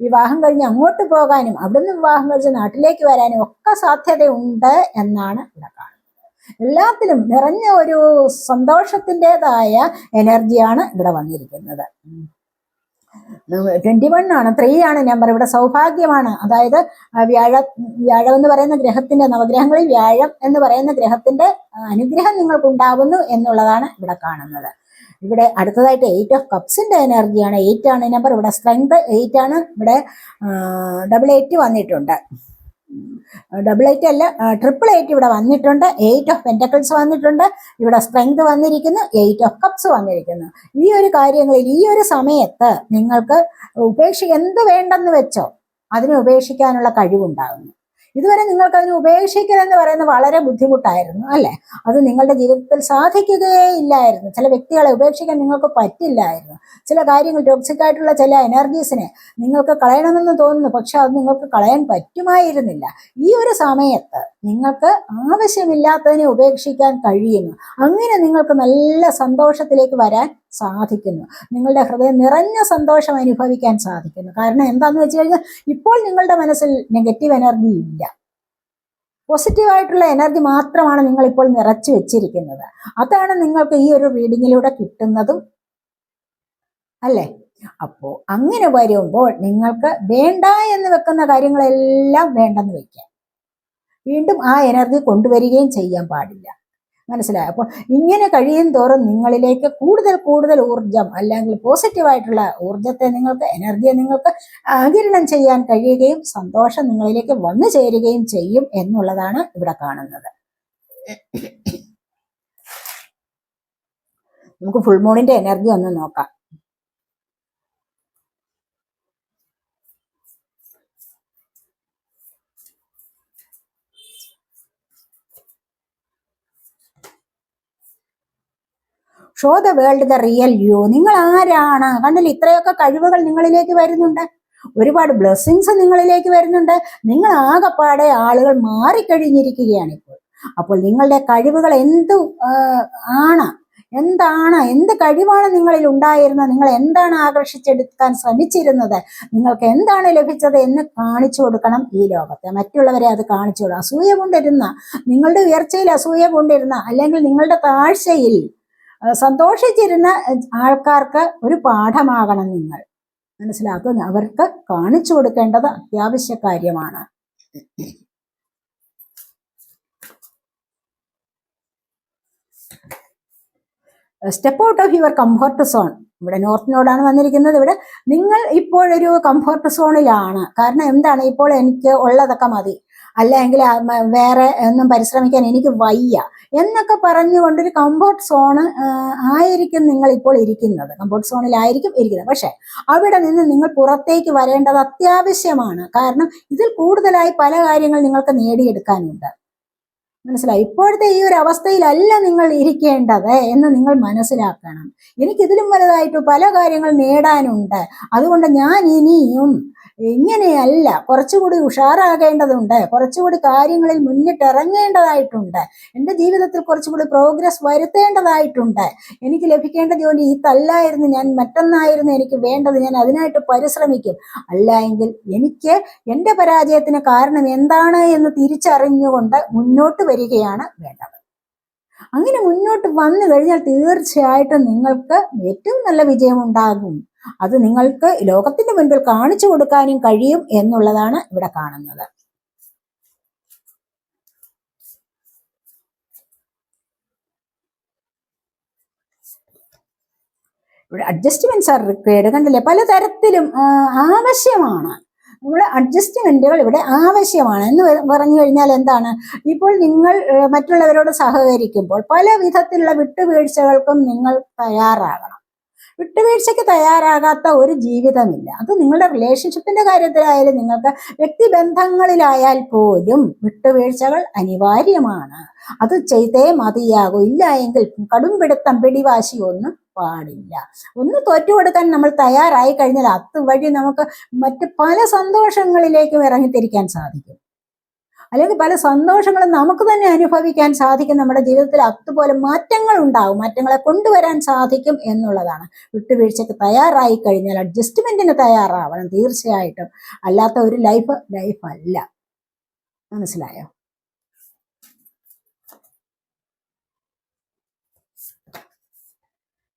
വിവാഹം കഴിഞ്ഞ് അങ്ങോട്ട് പോകാനും നിന്ന് വിവാഹം കഴിച്ച് നാട്ടിലേക്ക് വരാനും ഒക്കെ സാധ്യതയുണ്ട് എന്നാണ് ഇവിടെ കാണുന്നത്. എല്ലാത്തിലും നിറഞ്ഞ ഒരു സന്തോഷത്തിന്റെതായ എനർജിയാണ് ഇവിടെ വന്നിരിക്കുന്നത്. ട്വന്റി വൺ ആണ് ത്രീ ആണ്. നമ്പർ ഇവിടെ സൗഭാഗ്യമാണ്. അതായത് വ്യാഴ വ്യാഴം എന്ന് പറയുന്ന ഗ്രഹത്തിന്റെ നവഗ്രഹങ്ങളിൽ വ്യാഴം എന്ന് പറയുന്ന ഗ്രഹത്തിന്റെ അനുഗ്രഹം നിങ്ങൾക്ക് ഉണ്ടാവുന്നു എന്നുള്ളതാണ് ഇവിടെ കാണുന്നത്. ഇവിടെ അടുത്തതായിട്ട് എയ്റ്റ് ഓഫ് കപ്സിന്റെ എനർജിയാണ് എയ്റ്റ് ആണ്. നമ്പർ ഇവിടെ സ്ട്രെങ്ത് എയ്റ്റ് ആണ്. ഇവിടെ ഡബിൾ എയ്റ്റ് വന്നിട്ടുണ്ട്. ഡബിൾ എയ്റ്റ് അല്ല ട്രിപ്പിൾ എയ്റ്റ് ഇവിടെ വന്നിട്ടുണ്ട്. എയ്റ്റ് ഓഫ് പെന്റക്കിൾസ് വന്നിട്ടുണ്ട്. ഇവിടെ സ്ട്രെങ്ത് വന്നിരിക്കുന്നു. എയ്റ്റ് ഓഫ് കപ്സ് വന്നിരിക്കുന്നു. ഈ ഒരു കാര്യങ്ങളിൽ ഈ ഒരു സമയത്ത് നിങ്ങൾക്ക് ഉപേക്ഷ എന്ത് വേണ്ടെന്ന് വെച്ചോ അതിനെ ഉപേക്ഷിക്കാനുള്ള കഴിവുണ്ടാകുന്നു. ഇതുവരെ നിങ്ങൾക്ക് അതിനെ ഉപേക്ഷിക്കലെന്ന് പറയുന്നത് വളരെ ബുദ്ധിമുട്ടായിരുന്നു അല്ലെ? അത് നിങ്ങളുടെ ജീവിതത്തിൽ സാധിക്കുകയേ ഇല്ലായിരുന്നു ചില വ്യക്തികളെ ഉപേക്ഷിക്കാൻ നിങ്ങൾക്ക് പറ്റില്ലായിരുന്നു. ചില കാര്യങ്ങൾ ടോക്സിക് ആയിട്ടുള്ള ചില എനർജീസിനെ നിങ്ങൾക്ക് കളയണമെന്ന് തോന്നുന്നു പക്ഷെ അത് നിങ്ങൾക്ക് കളയാൻ പറ്റുമായിരുന്നില്ല. ഈ ഒരു സമയത്ത് നിങ്ങൾക്ക് ആവശ്യമില്ലാത്തതിനെ ഉപേക്ഷിക്കാൻ കഴിയുന്നു. അങ്ങനെ നിങ്ങൾക്ക് നല്ല സന്തോഷത്തിലേക്ക് വരാൻ സാധിക്കുന്നു. നിങ്ങളുടെ ഹൃദയം നിറഞ്ഞ സന്തോഷം അനുഭവിക്കാൻ സാധിക്കുന്നു. കാരണം എന്താന്ന് വെച്ച് കഴിഞ്ഞാൽ ഇപ്പോൾ നിങ്ങളുടെ മനസ്സിൽ നെഗറ്റീവ് എനർജി ഇല്ല. പോസിറ്റീവായിട്ടുള്ള എനർജി മാത്രമാണ് നിങ്ങൾ ഇപ്പോൾ നിറച്ചു വെച്ചിരിക്കുന്നത്. അതാണ് നിങ്ങൾക്ക് ഈ ഒരു റീഡിങ്ങിലൂടെ കിട്ടുന്നതും അല്ലേ? അപ്പോ അങ്ങനെ വരുമ്പോൾ നിങ്ങൾക്ക് വേണ്ട എന്ന് വെക്കുന്ന കാര്യങ്ങളെല്ലാം വേണ്ടെന്ന് വെക്കാം. വീണ്ടും ആ എനർജി കൊണ്ടുവരികയും ചെയ്യാൻ പാടില്ല. മനസ്സിലായോ. അപ്പോൾ ഇങ്ങനെ കഴിയും തോറും നിങ്ങളിലേക്ക് കൂടുതൽ കൂടുതൽ ഊർജം അല്ലെങ്കിൽ പോസിറ്റീവായിട്ടുള്ള ഊർജത്തെ നിങ്ങൾക്ക് എനർജിയെ നിങ്ങൾക്ക് ആകിരണം ചെയ്യാൻ കഴിയുകയും സന്തോഷം നിങ്ങളിലേക്ക് വന്നു ചേരുകയും ചെയ്യും എന്നുള്ളതാണ് ഇവിടെ കാണുന്നത്. നമുക്ക് ഫുൾ മൂണിന്റെ എനർജി ഒന്ന് നോക്കാം. Show the world the real you നിങ്ങൾ ആരാണ്? കണ്ടില്ല ഇത്രയൊക്കെ കഴിവുകൾ നിങ്ങളിലേക്ക് വരുന്നുണ്ട്. ഒരുപാട് ബ്ലെസ്സിങ്സ് നിങ്ങളിലേക്ക് വരുന്നുണ്ട്. നിങ്ങൾ ആകെപ്പാടെ ആളുകൾ മാറിക്കഴിഞ്ഞിരിക്കുകയാണ് ഇപ്പോൾ. അപ്പോൾ നിങ്ങളുടെ കഴിവുകൾ എന്ത് ആണ്? എന്താണ്? എന്ത് കഴിവാണ് നിങ്ങളിൽ ഉണ്ടായിരുന്നത്? നിങ്ങൾ എന്താണ് ആകർഷിച്ചെടുക്കാൻ ശ്രമിച്ചിരുന്നത്? നിങ്ങൾക്ക് എന്താണ് ലഭിച്ചത് എന്ന് കാണിച്ചു കൊടുക്കണം ഈ ലോകത്തെ. മറ്റുള്ളവരെ അത് കാണിച്ചു കൊടുക്കണം അസൂയ കൊണ്ടിരുന്ന നിങ്ങളുടെ ഉയർച്ചയിൽ അസൂയ കൊണ്ടിരുന്ന അല്ലെങ്കിൽ നിങ്ങളുടെ താഴ്ചയിൽ സന്തോഷിച്ചിരുന്ന ആൾക്കാർക്ക് ഒരു പാഠമാകണം നിങ്ങൾ. മനസ്സിലാക്കുക അവർക്ക് കാണിച്ചു കൊടുക്കേണ്ടത് അത്യാവശ്യ കാര്യമാണ്. Step out of your comfort zone ഇവിടെ നോർത്ത് നോഡാണ് വന്നിരിക്കുന്നത്. ഇവിടെ നിങ്ങൾ ഇപ്പോഴൊരു കംഫർട്ട് സോണിലാണ് കാരണം എന്താണ്? ഇപ്പോൾ എനിക്ക് ഉള്ളതൊക്കെ മതി. അല്ലെങ്കിൽ വേറെ ഒന്നും പരിശ്രമിക്കാൻ എനിക്ക് വയ്യ. എന്നൊക്കെ പറഞ്ഞുകൊണ്ടൊരു കംഫോർട്ട് സോണ് ആയിരിക്കും നിങ്ങൾ ഇപ്പോൾ ഇരിക്കുന്നത് കംഫോർട്ട് സോണിലായിരിക്കും ഇരിക്കുന്നത്. പക്ഷെ അവിടെ നിന്ന് നിങ്ങൾ പുറത്തേക്ക് വരേണ്ടത് അത്യാവശ്യമാണ്. കാരണം ഇതിൽ കൂടുതലായി പല കാര്യങ്ങൾ നിങ്ങൾക്ക് നേടിയെടുക്കാനുണ്ട്. മനസ്സിലായി? ഇപ്പോഴത്തെ ഈ ഒരു അവസ്ഥയിലല്ല നിങ്ങൾ ഇരിക്കേണ്ടത് എന്ന് നിങ്ങൾ മനസ്സിലാക്കണം. എനിക്കിതിലും വലുതായിട്ട് പല കാര്യങ്ങൾ നേടാനുണ്ട്. അതുകൊണ്ട് ഞാൻ ഇനിയും ഇങ്ങനെയല്ല. കുറച്ചുകൂടി ഉഷാറാകേണ്ടതുണ്ട്. കുറച്ചുകൂടി കാര്യങ്ങളിൽ മുന്നിട്ടിറങ്ങേണ്ടതായിട്ടുണ്ട്. എന്റെ ജീവിതത്തിൽ കുറച്ചുകൂടി പ്രോഗ്രസ് വരുത്തേണ്ടതായിട്ടുണ്ട്. എനിക്ക് ലഭിക്കേണ്ട ജോലി ഇതല്ലായിരുന്നു. ഞാൻ മറ്റൊന്നായിരുന്നു എനിക്ക് വേണ്ടത്. ഞാൻ അതിനായിട്ട് പരിശ്രമിക്കും. അല്ല എങ്കിൽ എനിക്ക് എന്റെ പരാജയത്തിന് കാരണം എന്താണ് എന്ന് തിരിച്ചറിഞ്ഞുകൊണ്ട് മുന്നോട്ട് വരികയാണ് വേണ്ടത്. അങ്ങനെ മുന്നോട്ട് വന്നു കഴിഞ്ഞാൽ തീർച്ചയായിട്ടും നിങ്ങൾക്ക് ഏറ്റവും നല്ല വിജയം ഉണ്ടാകും. അത് നിങ്ങൾക്ക് ലോകത്തിന്റെ മുൻപിൽ കാണിച്ചു കൊടുക്കാനും കഴിയും എന്നുള്ളതാണ് ഇവിടെ കാണുന്നത്. ഇവിടെ അഡ്ജസ്റ്റ്മെന്റ്സ് ആർ റിക്വയർഡ് കണ്ടില്ലേ? പലതരത്തിലും ആവശ്യമാണ്. നമ്മുടെ അഡ്ജസ്റ്റ്മെന്റുകൾ ഇവിടെ ആവശ്യമാണ്. എന്ന് പറഞ്ഞു കഴിഞ്ഞാൽ എന്താണ്? ഇപ്പോൾ നിങ്ങൾ മറ്റുള്ളവരോട് സഹകരിക്കുമ്പോൾ പല വിധത്തിലുള്ള വിട്ടുവീഴ്ചകൾക്കും നിങ്ങൾ തയ്യാറാകണം. വിട്ടുവീഴ്ചയ്ക്ക് തയ്യാറാകാത്ത ഒരു ജീവിതമില്ല. അത് നിങ്ങളുടെ റിലേഷൻഷിപ്പിന്റെ കാര്യത്തിലായാലും നിങ്ങൾക്ക് വ്യക്തിബന്ധങ്ങളിലായാൽ പോലും വിട്ടുവീഴ്ചകൾ അനിവാര്യമാണ്. അത് ചെയ്തേ മതിയാകൂ. ഇല്ല എങ്കിൽ കടുംപിടുത്തം പിടിവാശി ഒന്നും പാടില്ല. ഒന്ന് തോറ്റുകൊടുക്കാൻ നമ്മൾ തയ്യാറായി കഴിഞ്ഞാൽ അതുവഴി നമുക്ക് മറ്റ് പല സന്തോഷങ്ങളിലേക്കും ഇറങ്ങിത്തിരിക്കാൻ സാധിക്കും. അല്ലെങ്കിൽ പല സന്തോഷങ്ങളും നമുക്ക് തന്നെ അനുഭവിക്കാൻ സാധിക്കും. നമ്മുടെ ജീവിതത്തിൽ അതുപോലെ മാറ്റങ്ങൾ ഉണ്ടാവും. മാറ്റങ്ങളെ കൊണ്ടുവരാൻ സാധിക്കും എന്നുള്ളതാണ്. വിട്ടുവീഴ്ചയ്ക്ക് തയ്യാറായി കഴിഞ്ഞാൽ അഡ്ജസ്റ്റ്മെന്റിന് തയ്യാറാവണം തീർച്ചയായിട്ടും. അല്ലാത്ത ഒരു ലൈഫ് ലൈഫ് അല്ല. മനസ്സിലായോ?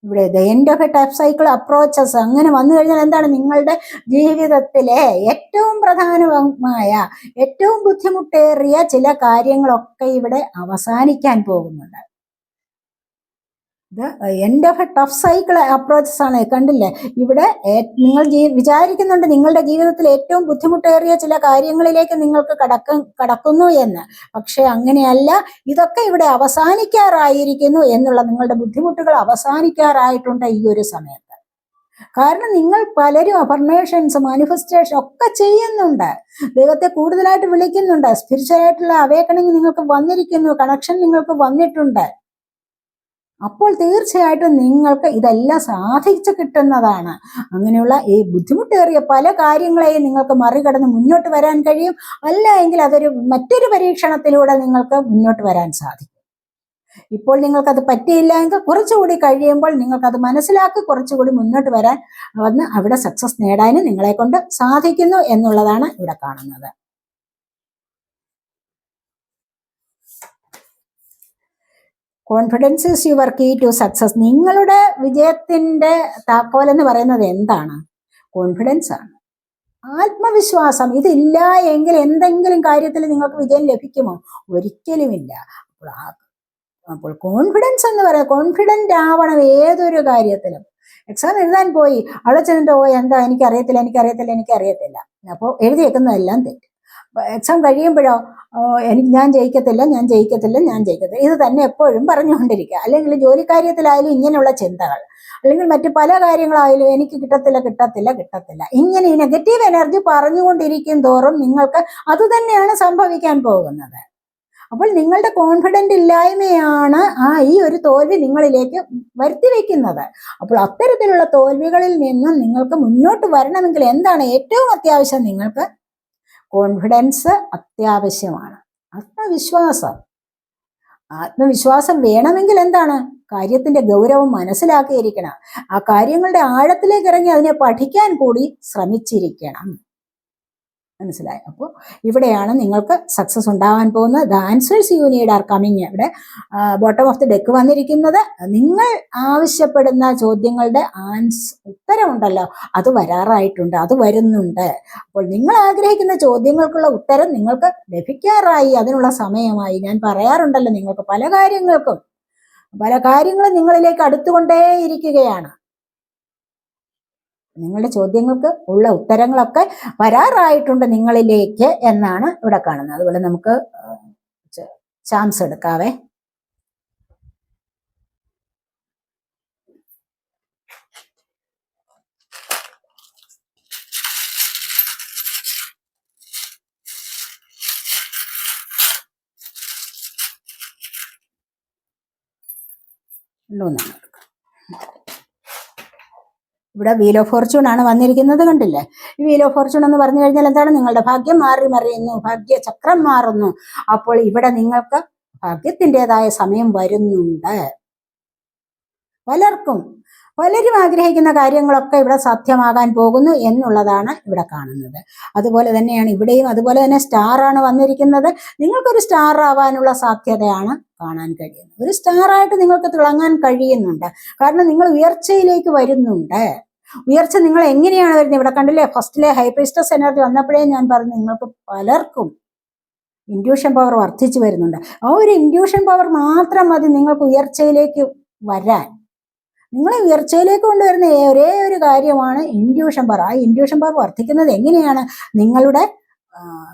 ഇവിടെ the end of a tough cycle approaches അങ്ങനെ വന്നു കഴിഞ്ഞാൽ എന്താണ് നിങ്ങളുടെ ജീവിതത്തിലെ ഏറ്റവും പ്രധാനമായ ഏറ്റവും ബുദ്ധിമുട്ടേറിയ ചില കാര്യങ്ങളൊക്കെ ഇവിടെ അവസാനിക്കാൻ പോകുന്നുണ്ട്. ഇത് end of a tough cycle approaches ആണ്. കണ്ടില്ലേ? ഇവിടെ നിങ്ങൾ വിചാരിക്കുന്നുണ്ട് നിങ്ങളുടെ ജീവിതത്തിൽ ഏറ്റവും ബുദ്ധിമുട്ടേറിയ ചില കാര്യങ്ങളിലേക്ക് നിങ്ങൾക്ക് കടക്ക കടക്കുന്നു എന്ന്. പക്ഷെ അങ്ങനെയല്ല. ഇതൊക്കെ ഇവിടെ അവസാനിക്കാറായിരിക്കുന്നു എന്നുള്ള നിങ്ങളുടെ ബുദ്ധിമുട്ടുകൾ അവസാനിക്കാറായിട്ടുണ്ട് ഈ ഒരു സമയത്ത്. കാരണം നിങ്ങൾ പലരും അഫർമേഷൻസ് മാനിഫെസ്റ്റേഷൻ ഒക്കെ ചെയ്യുന്നുണ്ട്. ദൈവത്തെ കൂടുതലായിട്ട് വിളിക്കുന്നുണ്ട്. സ്പിരിച്വൽ ആയിട്ടുള്ള അവേക്കണിങ് നിങ്ങൾക്ക് വന്നിരിക്കുന്നു. കണക്ഷൻ നിങ്ങൾക്ക് വന്നിട്ടുണ്ട്. അപ്പോൾ തീർച്ചയായിട്ടും നിങ്ങൾക്ക് ഇതെല്ലാം സാധിച്ചു കിട്ടുന്നതാണ്. അങ്ങനെയുള്ള ഈ ബുദ്ധിമുട്ടേറിയ പല കാര്യങ്ങളെയും നിങ്ങൾക്ക് മറികടന്ന് മുന്നോട്ട് വരാൻ കഴിയും. അല്ല എങ്കിൽ അതൊരു മറ്റൊരു പരീക്ഷണത്തിലൂടെ നിങ്ങൾക്ക് മുന്നോട്ട് വരാൻ സാധിക്കും. ഇപ്പോൾ നിങ്ങൾക്കത് പറ്റിയില്ല എങ്കിൽ കുറച്ചുകൂടി കഴിയുമ്പോൾ നിങ്ങൾക്കത് മനസ്സിലാക്കി കുറച്ചുകൂടി മുന്നോട്ട് വരാൻ വന്ന് അവിടെ സക്സസ് നേടാനും നിങ്ങളെ കൊണ്ട് സാധിക്കുന്നു എന്നുള്ളതാണ് ഇവിടെ കാണുന്നത്. Confidence is your key to success നിങ്ങളുടെ വിജയത്തിന്റെ താക്കോൽ എന്ന് പറയുന്നത് എന്താണ്? കോൺഫിഡൻസ് ആണ്. ആത്മവിശ്വാസം. ഇതില്ല എങ്കിൽ എന്തെങ്കിലും കാര്യത്തിൽ നിങ്ങൾക്ക് വിജയം ലഭിക്കുമോ? ഒരിക്കലുമില്ല. അപ്പോൾ അപ്പോൾ കോൺഫിഡൻസ് എന്ന് പറയാം കോൺഫിഡന്റ് ആവണം ഏതൊരു കാര്യത്തിലും. എക്സാം എഴുതാൻ പോയി. അവിടെ ചെന്നിട്ട് ഓ എന്താ? എനിക്കറിയത്തില്ല എനിക്കറിയത്തില്ല എനിക്കറിയത്തില്ല. അപ്പോൾ എഴുതി വെക്കുന്നതെല്ലാം തെറ്റ്. എക്സാം കഴിയുമ്പോഴോ എനിക്ക് ഞാൻ ജയിക്കത്തില്ല ഞാൻ ജയിക്കത്തില്ല ഞാൻ ജയിക്കത്തില്ല. ഇത് തന്നെ എപ്പോഴും പറഞ്ഞുകൊണ്ടിരിക്കുക. അല്ലെങ്കിൽ ജോലി കാര്യത്തിലായാലും ഇങ്ങനെയുള്ള ചിന്തകൾ. അല്ലെങ്കിൽ മറ്റു പല കാര്യങ്ങളായാലും എനിക്ക് കിട്ടത്തില്ല കിട്ടത്തില്ല കിട്ടത്തില്ല. ഇങ്ങനെ ഈ നെഗറ്റീവ് എനർജി പറഞ്ഞുകൊണ്ടിരിക്കും തോറും നിങ്ങൾക്ക് അത് തന്നെയാണ് സംഭവിക്കാൻ പോകുന്നത്. അപ്പോൾ നിങ്ങളുടെ കോൺഫിഡന്റ് ഇല്ലായ്മയാണ് ആ ഈ ഒരു തോൽവി നിങ്ങളിലേക്ക് വരുത്തി വയ്ക്കുന്നത് അപ്പോൾ അത്തരത്തിലുള്ള തോൽവികളിൽ നിന്നും നിങ്ങൾക്ക് മുന്നോട്ട് വരണമെങ്കിൽ എന്താണ് ഏറ്റവും അത്യാവശ്യം നിങ്ങൾക്ക്? കോൺഫിഡൻസ് അത്യാവശ്യമാണ്. ആത്മവിശ്വാസം. ആത്മവിശ്വാസം വേണമെങ്കിൽ എന്താണ്? കാര്യത്തിന്റെ ഗൗരവം മനസ്സിലാക്കിയിരിക്കണം. ആ കാര്യങ്ങളുടെ ആഴത്തിലേക്ക് ഇറങ്ങി അതിനെ പഠിക്കാൻ കൂടി ശ്രമിച്ചിരിക്കണം. മനസ്സിലായി. അപ്പോൾ ഇവിടെയാണ് നിങ്ങൾക്ക് സക്സസ് ഉണ്ടാവാൻ പോകുന്നത്. The answers you are coming ഇവിടെ. ബോട്ടം ഓഫ് ദി ഡെക്ക് വന്നിരിക്കുന്നത് നിങ്ങൾ ആവശ്യപ്പെടുന്ന ചോദ്യങ്ങളുടെ ആൻസ് ഉത്തരമുണ്ടല്ലോ. അത് വരാറായിട്ടുണ്ട്. അത് വരുന്നുണ്ട്. അപ്പോൾ നിങ്ങൾ ആഗ്രഹിക്കുന്ന ചോദ്യങ്ങൾക്കുള്ള ഉത്തരം നിങ്ങൾക്ക് ലഭിക്കാറായി. അതിനുള്ള സമയമായി. ഞാൻ പറയാറുണ്ടല്ലോ നിങ്ങൾക്ക് പല കാര്യങ്ങൾക്കും. പല കാര്യങ്ങളും നിങ്ങളിലേക്ക് അടുത്തുകൊണ്ടേയിരിക്കുകയാണ്. നിങ്ങളുടെ ചോദ്യങ്ങൾക്ക് ഉള്ള ഉത്തരങ്ങളൊക്കെ വരാറായിട്ടുണ്ട് നിങ്ങളിലേക്ക് എന്നാണ് ഇവിടെ കാണുന്നത്. അതുപോലെ നമുക്ക് ചാൻസ് എടുക്കാവേ. എടുക്കാം ഇവിടെ വീൽ ഓഫ് ഫോർച്യൂൺ ആണ് വന്നിരിക്കുന്നത് കണ്ടില്ലേ? ഈ വീൽ ഓഫ് ഫോർച്യൂൺ എന്ന് പറഞ്ഞു കഴിഞ്ഞാൽ എന്താണ്? നിങ്ങളുടെ ഭാഗ്യം മാറി മറിയുന്നു ഭാഗ്യ ചക്രം മാറുന്നു. അപ്പോൾ ഇവിടെ നിങ്ങൾക്ക് ഭാഗ്യത്തിന്റെതായ സമയം വരുന്നുണ്ട്. പലർക്കും പലരും ആഗ്രഹിക്കുന്ന കാര്യങ്ങളൊക്കെ ഇവിടെ സാധ്യമാകാൻ പോകുന്നു എന്നുള്ളതാണ് ഇവിടെ കാണുന്നത്. അതുപോലെ തന്നെയാണ് ഇവിടെയും അതുപോലെ തന്നെ സ്റ്റാർ ആണ് വന്നിരിക്കുന്നത്. നിങ്ങൾക്കൊരു സ്റ്റാർ ആവാനുള്ള സാധ്യതയാണ് കാണാൻ കഴിയുന്നത്. ഒരു സ്റ്റാറായിട്ട് നിങ്ങൾക്ക് തിളങ്ങാൻ കഴിയുന്നുണ്ട്. കാരണം നിങ്ങൾ ഉയർച്ചയിലേക്ക് വരുന്നുണ്ട്. ഉയർച്ച നിങ്ങൾ എങ്ങനെയാണ് വരുന്നത്? ഇവിടെ കണ്ടില്ലേ? ഫസ്റ്റിലെ ഹൈപ്രിസ്റ്റസ് എനർജി വന്നപ്പോഴേ ഞാൻ പറഞ്ഞു നിങ്ങൾക്ക് പലർക്കും ഇൻഡ്യൂഷൻ പവർ വർദ്ധിച്ചു വരുന്നുണ്ട്. ആ ഒരു ഇൻഡ്യൂഷൻ പവർ മാത്രം മതി നിങ്ങൾക്ക് ഉയർച്ചയിലേക്ക് വരാൻ. നിങ്ങളെ ഉയർച്ചയിലേക്ക് കൊണ്ടുവരുന്ന ഒരേ ഒരു കാര്യമാണ് ഇൻഡ്യൂഷൻ പവർ ആ ഇൻഡ്യൂഷൻ പവർ വർദ്ധിക്കുന്നത് എങ്ങനെയാണ്? നിങ്ങളുടെ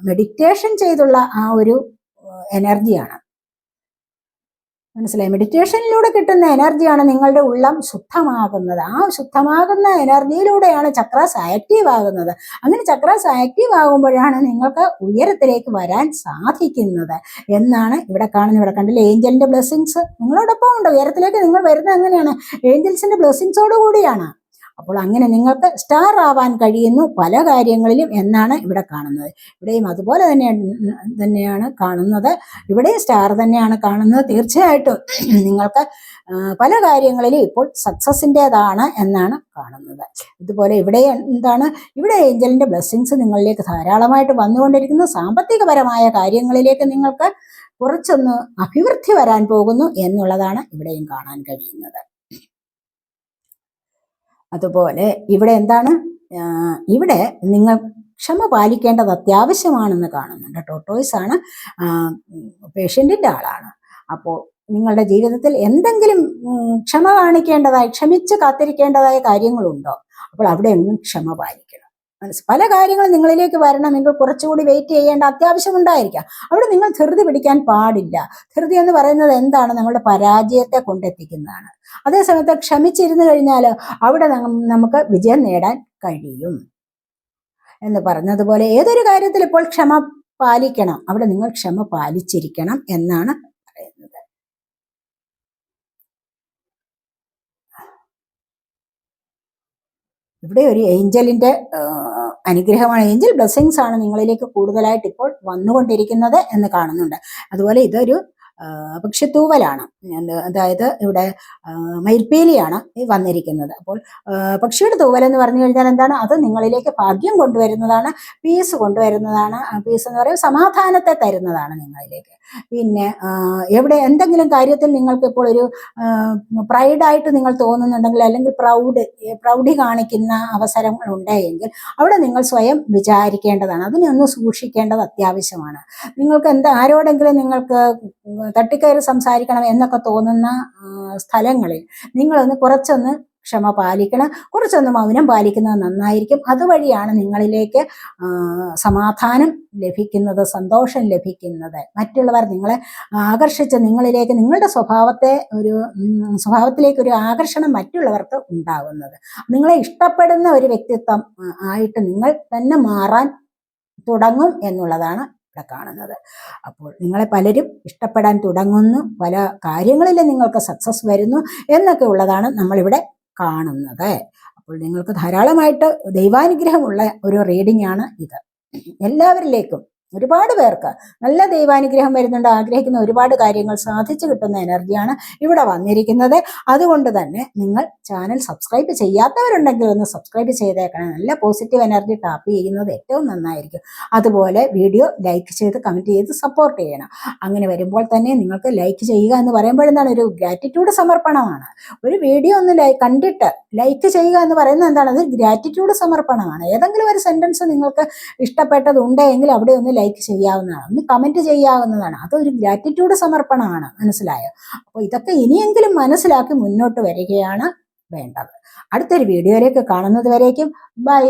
മെഡിറ്റേഷൻ ചെയ്തുള്ള ആ ഒരു എനർജിയാണ് മനസ്സിലായി? മെഡിറ്റേഷനിലൂടെ കിട്ടുന്ന എനർജിയാണ് നിങ്ങളുടെ ഉള്ളം ശുദ്ധമാകുന്നത്. ആ ശുദ്ധമാകുന്ന എനർജിയിലൂടെയാണ് ചക്രാസ് ആക്റ്റീവ് ആകുന്നത്. അങ്ങനെ ചക്രാസ് ആക്റ്റീവ് ആകുമ്പോഴാണ് നിങ്ങൾക്ക് ഉയരത്തിലേക്ക് വരാൻ സാധിക്കുന്നത്. എന്നാണ് ഇവിടെ കാണുന്നത്. ഇവിടെ കണ്ടില്ലേ? ഏഞ്ചലിന്റെ ബ്ലെസ്സിങ്സ് നിങ്ങളോടൊപ്പം ഉണ്ട്. ഉയരത്തിലേക്ക് നിങ്ങൾ വരുന്നത് എങ്ങനെയാണ്? ഏഞ്ചൽസിന്റെ ബ്ലെസ്സിങ്സോട് കൂടിയാണ്. അപ്പോൾ അങ്ങനെ നിങ്ങൾക്ക് സ്റ്റാർ ആവാൻ കഴിയുന്നു പല കാര്യങ്ങളിലും എന്നാണ് ഇവിടെ കാണുന്നത്. ഇവിടെയും അതുപോലെ തന്നെ തന്നെയാണ് കാണുന്നത്. ഇവിടെയും സ്റ്റാർ തന്നെയാണ് കാണുന്നത്. തീർച്ചയായിട്ടും നിങ്ങൾക്ക് പല കാര്യങ്ങളിലും ഇപ്പോൾ സക്സസിന്റെതാണ് എന്നാണ് കാണുന്നത്. ഇതുപോലെ ഇവിടെ എന്താണ് ഇവിടെ ഏഞ്ചലിന്റെ ബ്ലെസ്സിങ്സ് നിങ്ങളിലേക്ക് ധാരാളമായിട്ട് വന്നുകൊണ്ടിരിക്കുന്നു. സാമ്പത്തികപരമായ കാര്യങ്ങളിലേക്ക് നിങ്ങൾക്ക് കുറച്ചൊന്ന് അഭിവൃദ്ധി വരാൻ പോകുന്നു എന്നുള്ളതാണ് ഇവിടെയും കാണാൻ കഴിയുന്നത്. അതുപോലെ ഇവിടെ എന്താണ്? ഇവിടെ നിങ്ങൾ ക്ഷമ പാലിക്കേണ്ടത് അത്യാവശ്യമാണെന്ന് കാണുന്നുണ്ട്. ടോട്ടോയ്സ് ആണ്. പേഷ്യന്റിന്റെ ആളാണ്. അപ്പോൾ നിങ്ങളുടെ ജീവിതത്തിൽ എന്തെങ്കിലും ക്ഷമ കാണിക്കേണ്ടതായി ക്ഷമിച്ച് കാത്തിരിക്കേണ്ടതായ കാര്യങ്ങളുണ്ടോ? അപ്പോൾ അവിടെ ഒന്നും ക്ഷമ പാലിക്കണം. മനസ്സ്. പല കാര്യങ്ങളും നിങ്ങളിലേക്ക് വരണമെങ്കിൽ കുറച്ചുകൂടി വെയിറ്റ് ചെയ്യേണ്ട അത്യാവശ്യം ഉണ്ടായിരിക്കാം. അവിടെ നിങ്ങൾ ധൃതി പിടിക്കാൻ പാടില്ല. ധൃതി എന്ന് പറയുന്നത് എന്താണ്? നമ്മുടെ പരാജയത്തെ കൊണ്ടെത്തിക്കുന്നതാണ്. അതേസമയത്ത് ക്ഷമിച്ചിരുന്നു കഴിഞ്ഞാൽ അവിടെ നമുക്ക് വിജയം നേടാൻ കഴിയും. എന്ന് പറഞ്ഞതുപോലെ ഏതൊരു കാര്യത്തിൽ ഇപ്പോൾ ക്ഷമ പാലിക്കണം. അവിടെ നിങ്ങൾ ക്ഷമ പാലിച്ചിരിക്കണം എന്നാണ് പറയുന്നത് ഇവിടെ ഒരു ഏഞ്ചലിന്റെ ആ, അനുഗ്രഹമാണ്. ഏഞ്ചൽ ബ്ലെസ്സിങ്സ് ആണ് നിങ്ങളിലേക്ക് കൂടുതലായിട്ട് ഇപ്പോൾ വന്നുകൊണ്ടിരിക്കുന്നത് എന്ന് കാണുന്നുണ്ട്. അതുപോലെ ഇതൊരു ആ, തൂവലാണ്. അതായത് ഇവിടെ മയിൽപ്പേലിയാണ് വന്നിരിക്കുന്നത്. അപ്പോൾ പക്ഷിയുടെ തൂവൽ എന്ന് പറഞ്ഞു കഴിഞ്ഞാൽ എന്താണ്? അത് നിങ്ങളിലേക്ക് ഭാഗ്യം കൊണ്ടുവരുന്നതാണ് പീസ് കൊണ്ടുവരുന്നതാണ് പീസ് എന്ന് പറയുമ്പോൾ സമാധാനത്തെ തരുന്നതാണ് നിങ്ങളിലേക്ക്. പിന്നെ എവിടെ എന്തെങ്കിലും കാര്യത്തിൽ നിങ്ങൾക്ക് ഇപ്പോൾ ഒരു പ്രൈഡായിട്ട് നിങ്ങൾ തോന്നുന്നുണ്ടെങ്കിൽ അല്ലെങ്കിൽ പ്രൗഡ് പ്രൗഡി കാണിക്കുന്ന അവസരങ്ങൾ ഉണ്ടെങ്കിൽ അവിടെ നിങ്ങൾ സ്വയം വിചാരിക്കേണ്ടതാണ്. അതിനെ ഒന്ന് സൂക്ഷിക്കേണ്ടത് അത്യാവശ്യമാണ്. നിങ്ങൾക്ക് എന്താ ആരോടെങ്കിലും നിങ്ങൾക്ക് തട്ടിക്കയറി സംസാരിക്കണം എന്നൊക്കെ തോന്നുന്ന സ്ഥലങ്ങളിൽ നിങ്ങളൊന്ന് കുറച്ചൊന്ന് ക്ഷമ പാലിക്കണം. കുറച്ചൊന്ന് മൗനം പാലിക്കുന്നത് നന്നായിരിക്കും. അതുവഴിയാണ് നിങ്ങളിലേക്ക് സമാധാനം ലഭിക്കുന്നത് സന്തോഷം ലഭിക്കുന്നത്. മറ്റുള്ളവർ നിങ്ങളെ ആകർഷിച്ച് നിങ്ങളിലേക്ക് നിങ്ങളുടെ സ്വഭാവത്തെ ഒരു സ്വഭാവത്തിലേക്ക് ഒരു ആകർഷണം മറ്റുള്ളവർക്ക് ഉണ്ടാകുന്നത്. നിങ്ങളെ ഇഷ്ടപ്പെടുന്ന ഒരു വ്യക്തിത്വം ആയിട്ട് നിങ്ങൾ തന്നെ മാറാൻ തുടങ്ങും എന്നുള്ളതാണ് ഇവിടെ കാണുന്നത്. അപ്പോൾ നിങ്ങളെ പലരും ഇഷ്ടപ്പെടാൻ തുടങ്ങുന്നു. പല കാര്യങ്ങളിൽ നിങ്ങൾക്ക് സക്സസ് വരുന്നു എന്നൊക്കെ ഉള്ളതാണ് നമ്മളിവിടെ കാണുന്നത്. അപ്പോൾ നിങ്ങൾക്ക് ധാരാളമായിട്ട് ദൈവാനുഗ്രഹമുള്ള ഒരു റീഡിംഗ് ആണ് ഇത്. എല്ലാവരിലേക്കും ഒരുപാട് പേർക്ക് നല്ല ദൈവാനുഗ്രഹം വരുന്നുണ്ട് ആഗ്രഹിക്കുന്ന ഒരുപാട് കാര്യങ്ങൾ സാധിച്ചു കിട്ടുന്ന എനർജിയാണ് ഇവിടെ വന്നിരിക്കുന്നത്. അതുകൊണ്ട് തന്നെ നിങ്ങൾ ചാനൽ സബ്സ്ക്രൈബ് ചെയ്യാത്തവരുണ്ടെങ്കിൽ ഒന്ന് സബ്സ്ക്രൈബ് ചെയ്തേക്കണം. നല്ല പോസിറ്റീവ് എനർജി ടാപ്പ് ചെയ്യുന്നത് ഏറ്റവും നന്നായിരിക്കും. അതുപോലെ വീഡിയോ ലൈക്ക് ചെയ്ത് കമന്റ് ചെയ്ത് സപ്പോർട്ട് ചെയ്യണം. അങ്ങനെ വരുമ്പോൾ തന്നെ നിങ്ങൾക്ക് ലൈക്ക് ചെയ്യുക എന്ന് പറയുമ്പോഴെന്താണ് ഒരു ഗ്രാറ്റിറ്റ്യൂഡ് സമർപ്പണമാണ്. ഒരു വീഡിയോ ഒന്ന് ലൈ കണ്ടിട്ട് ലൈക്ക് ചെയ്യുക എന്ന് പറയുന്നത് എന്താണ്? അത് ഗ്രാറ്റിറ്റ്യൂഡ് സമർപ്പണമാണ്. ഏതെങ്കിലും ഒരു സെന്റൻസ് നിങ്ങൾക്ക് ഇഷ്ടപ്പെട്ടതുണ്ടെങ്കിൽ അവിടെ ഒന്ന് ലൈക്ക് ചെയ്യാവുന്നതാണ്. ഒന്ന് കമന്റ് ചെയ്യാവുന്നതാണ്. അതൊരു ഗ്രാറ്റിറ്റ്യൂഡ് സമർപ്പണമാണ്. മനസ്സിലായോ? അപ്പോൾ ഇതൊക്കെ ഇനിയെങ്കിലും മനസ്സിലാക്കി മുന്നോട്ട് വരികയാണ് വേണ്ടത്. അടുത്തൊരു വീഡിയോയിലേക്ക് കാണുന്നത് വരേക്കും. ബൈ